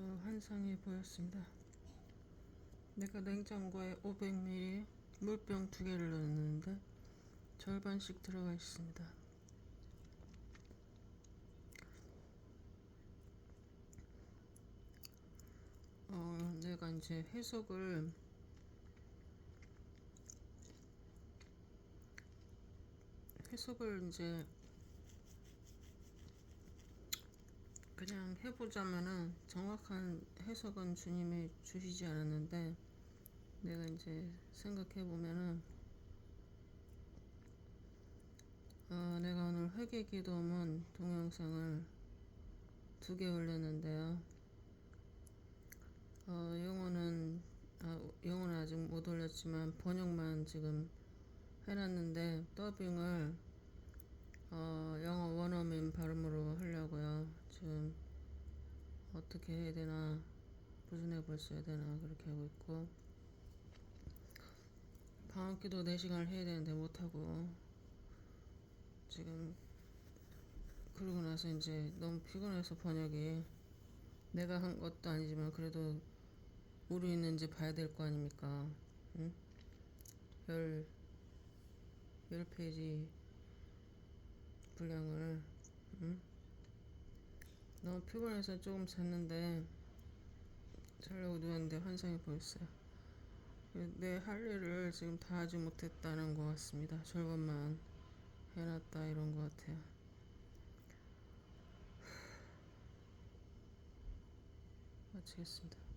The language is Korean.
어, 환상이 보였습니다. 내가 냉장고에 500ml 물병 두 개를 넣었는데 절반씩 들어가 있습니다. 어, 내가 이제 해석을 해석을 이제 그냥 해보자면은 정확한 해석은 주님이 주시지 않았는데 내가 이제 생각해 보면은 어, 내가 오늘 회개 기도문 동영상을 두 개 올렸는데요. 어, 영어는 아, 영어는 아직 못 올렸지만 번역만 지금 해놨는데 더빙을 어, 영어 원어민 발음으로 하려고요. 지금 어떻게 해야 되나 무슨 앱을 써야 되나 그렇게 하고 있고 방학기도 4시간을 해야 되는데 못하고 지금 그러고 나서 이제 너무 피곤해서 번역이 내가 한 것도 아니지만 그래도 우리 있는지 봐야 될 거 아닙니까? 응? 열, 열 페이지 분량을, 응? 너무 피곤해서 조금 잤는데, 자려고 누웠는데 환상이 보였어요. 내 할 일을 지금 다 하지 못했다는 것 같습니다. 절반만 해놨다 이런 것 같아요. 마치겠습니다.